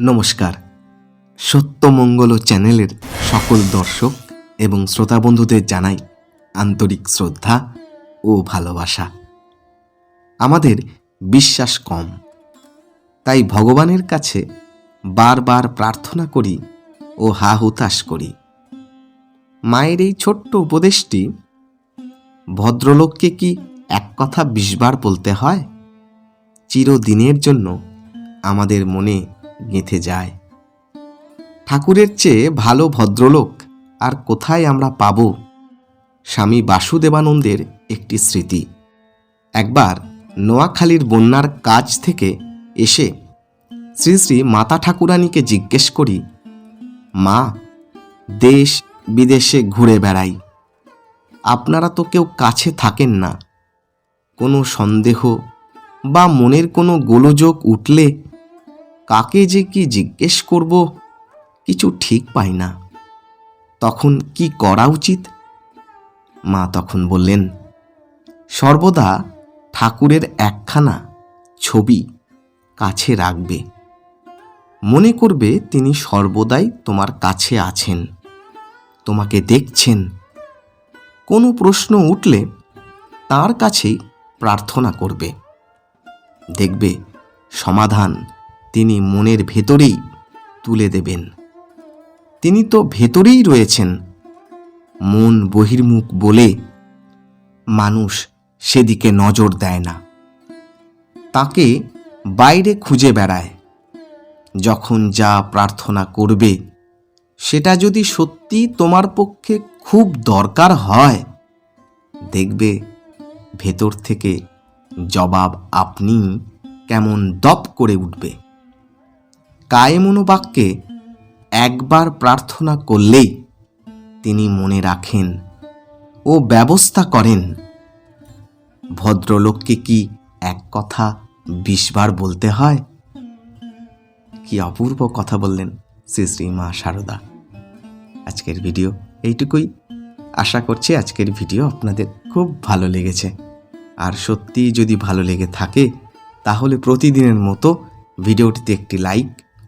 নমস্কার। সত্যমঙ্গল চ্যানেলের সকল দর্শক এবং শ্রোতা বন্ধুদের জানাই আন্তরিক শ্রদ্ধা ও ভালোবাসা। আমাদের বিশ্বাস কম, তাই ভগবানের কাছে বারবার প্রার্থনা করি ও হা হুতাশ করি। মায়ের এই ছোট্ট উপদেশটি ভদ্রলোককে কি এক কথা বিশবার বলতে হয়? চিরদিনের জন্য আমাদের মনে গেঁথে যায়। ঠাকুরের চেয়ে ভালো ভদ্রলোক আর কোথায় আমরা পাব? স্বামী বাসুদেবানন্দের একটি স্মৃতি। একবার নোয়াখালীর বন্যার কাজ থেকে এসে শ্রী শ্রী মাতা ঠাকুরানীকে জিজ্ঞেস করি, মা, দেশ বিদেশে ঘুরে বেড়াই। আপনারা তো কেউ কাছে থাকেন না। কোনো সন্দেহ বা মনের কোনো গোলযোগ উঠলে কাকে যে কি জিজ্ঞেস করব, কিছু ঠিক পাই না। তখন কি করা উচিত? মা তখন বললেন, সর্বদা ঠাকুরের একখানা ছবি কাছে রাখবে। মনে করবে তিনি সর্বদাই তোমার কাছে আছেন, তোমাকে দেখছেন। কোনো প্রশ্ন উঠলে তার কাছেই প্রার্থনা করবে। দেখবে সমাধান তিনি মনের ভেতরেই তুলে দেবেন। তিনি তো ভেতরেই রয়েছেন। মন বহির্মুখ বলে মানুষ সেদিকে নজর দেয় না। তাকে বাইরে খুঁজে বেড়ায়। যখন যা প্রার্থনা করবে, সেটা যদি সত্যি তোমার পক্ষে খুব দরকার হয়, দেখবে ভেতর থেকে জবাব আপনি কেমন দপ করে উঠবে। কায়ে মনোবাক্যে একবার প্রার্থনা করলেই তিনি মনে রাখেন ও ব্যবস্থা করেন। ভদ্রলোককে কি এক কথা বিশবার বলতে হয়? কি অপূর্ব কথা বললেন শ্রী শ্রী মা শারদা আজকের ভিডিও এইটুকুই। আশা করছি আজকের ভিডিও আপনাদের খুব ভালো লেগেছে। আর সত্যি যদি ভালো লেগে থাকে, তাহলে প্রতিদিনের মতো ভিডিওটিতে একটি লাইক